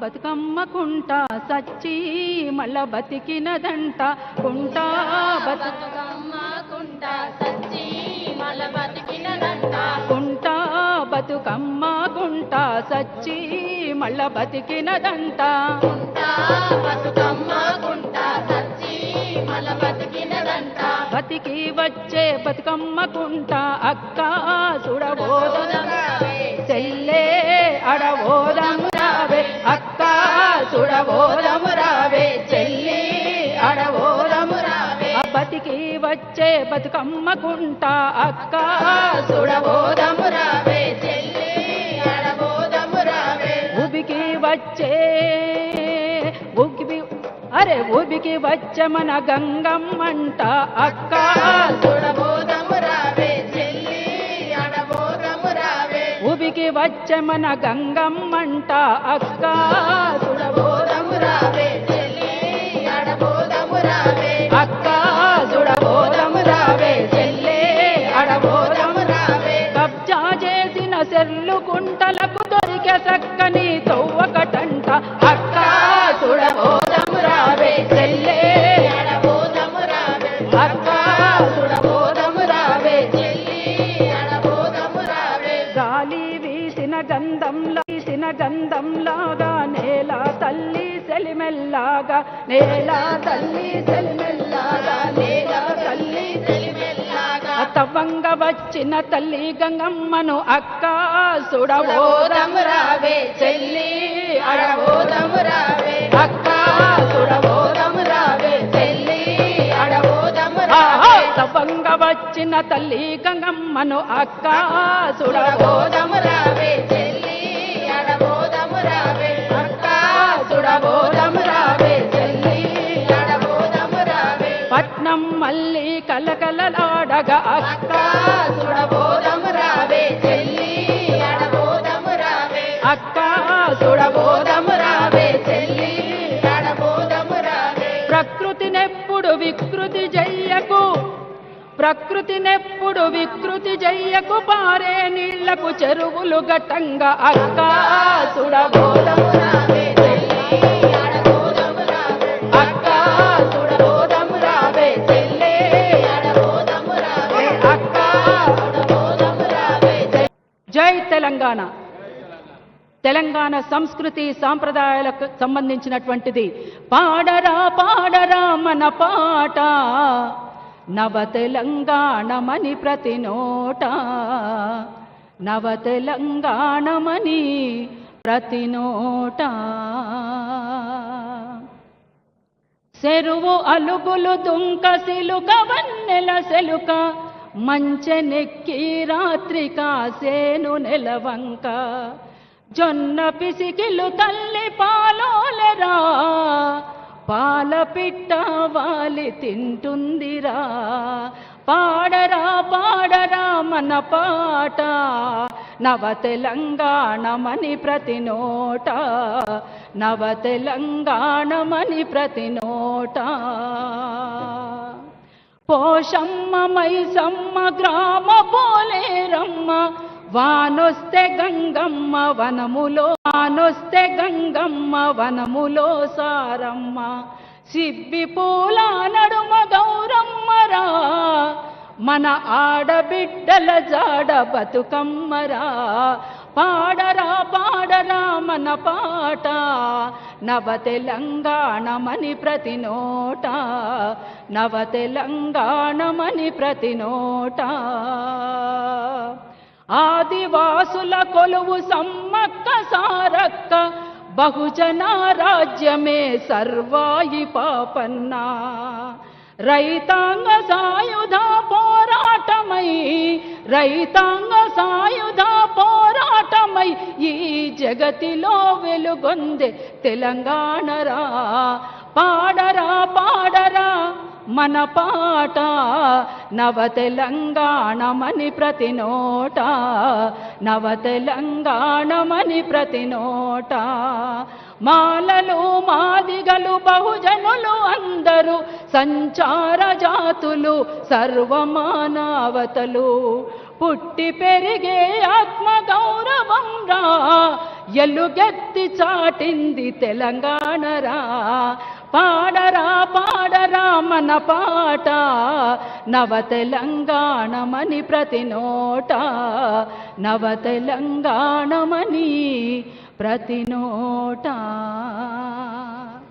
బతుకమ్మ కుంట సచ్చి మళ్ళ బతికినదంట. కుంట బతు బతుకమ్మ కుంట సచ్చి మల బతికినదంట. కుంట బతుకమ్మ కుంట సచ్చి మళ్ళ బతికినదంట. కుంట బతుకమ్మ కుంట సచ్చి మల బతికినదంట. బతికి వచ్చే బతుకమ్మ కుంట అక్క చూడబోదం చెల్లే అడబోదం. వచ్చే బతుకమ్మ కుంట అక్క చెల్లి ఉబికి వచ్చే ఉబికి అరే ఉబికి వచ్చే మన గంగమ్మంట అక్క. చెల్లి ఉబికి వచ్చే మన గంగమ్మంట అక్క. గంధంలాగా నేల తల్లి సెలిమెల్లాగా నేల తల్లి సెలిమెల్లాగా నేల తల్లి తెలిమెల్లాగా తవ్వంగ వచ్చిన తల్లి గంగమ్మను అక్క చూడబోదము రావే చెల్లి అడబోదము రావే. అక్క సుడబోదము రావే చెల్లి ఆహా! రావే. తవ్వంగ వచ్చిన తల్లి గంగమ్మను అక్క చూడబోదము రావే చెల్లి కలకలలాడగా. అక్క చూడబోదము రావే చెల్లి అడబోదము రావే. అక్క సుడబోదము రావే చెల్లి అడబోదము రావే. ప్రకృతినెప్పుడు వికృతి చెయ్యకు ప్రకృతినెప్పుడు వికృతి చెయ్యకు పారే నీళ్ళకు చెరువులు గట్టంగా అక్క సుడబోదము తెలంగాణ. తెలంగాణ సంస్కృతి సాంప్రదాయాలకు సంబంధించినటువంటిది. పాడరా పాడరా మన పాట. నవ తెలంగాణమని ప్రతి నోట. నవ తెలంగాణమని ప్రతి నోట. చెరువు అలుగులు దుంక సిలుక వన్నెల సెలుక. మంచెనెక్కి రాత్రి కాసేను నెలవంక. జొన్న పిసికిలు తల్లి పాలోలెరా. పాల పిట్ట వాలి తింటుందిరా. పాడరా పాడరా మన పాట. నవ తెలంగాణమని ప్రతి నోట. నవ తెలంగాణమని ప్రతి నోట. పోషమ్మ మైసమ్మ గ్రామ పోలేరమ్మ వానొస్తే గంగమ్మ వనములో వానొస్తే గంగమ్మ వనములో సారమ్మ. సిబ్బి పూల నడుమ గౌరమ్మరా మన ఆడబిడ్డల జాడ బతుకమ్మరా పాడరా రామన పాట నవ తెలంగాణమని ప్రతి నోట నవ తెలంగాణమని ప్రతి నోట. ఆదివాసుల కొలువు సమ్మక్క సారక్క బహుజన రాజ్యమే సర్వాయి పాపన్న. రైతాంగ సాయుధ పోరాటమై రైతాంగ సాయుధ పోరాటమై జగతిలో వెలుగొందే తెలంగాణరా. పాడరా పాడరా మన పాట. నవ తెలంగాణమని ప్రతి నోట. నవ తెలంగాణమని ప్రతి నోట. మాలలు మాదిగలు బహుజనులు అందరూ సంచార జాతులు సర్వమానవతలు. పుట్టి పెరిగే ఆత్మగౌరవం రా ఎల్లుగెత్తి చాటింది తెలంగాణరా. పాడరా పాడరా మన పాట. నవ తెలంగాణమని ప్రతి నోట. నవ తెలంగాణమని ప్రతి నోట.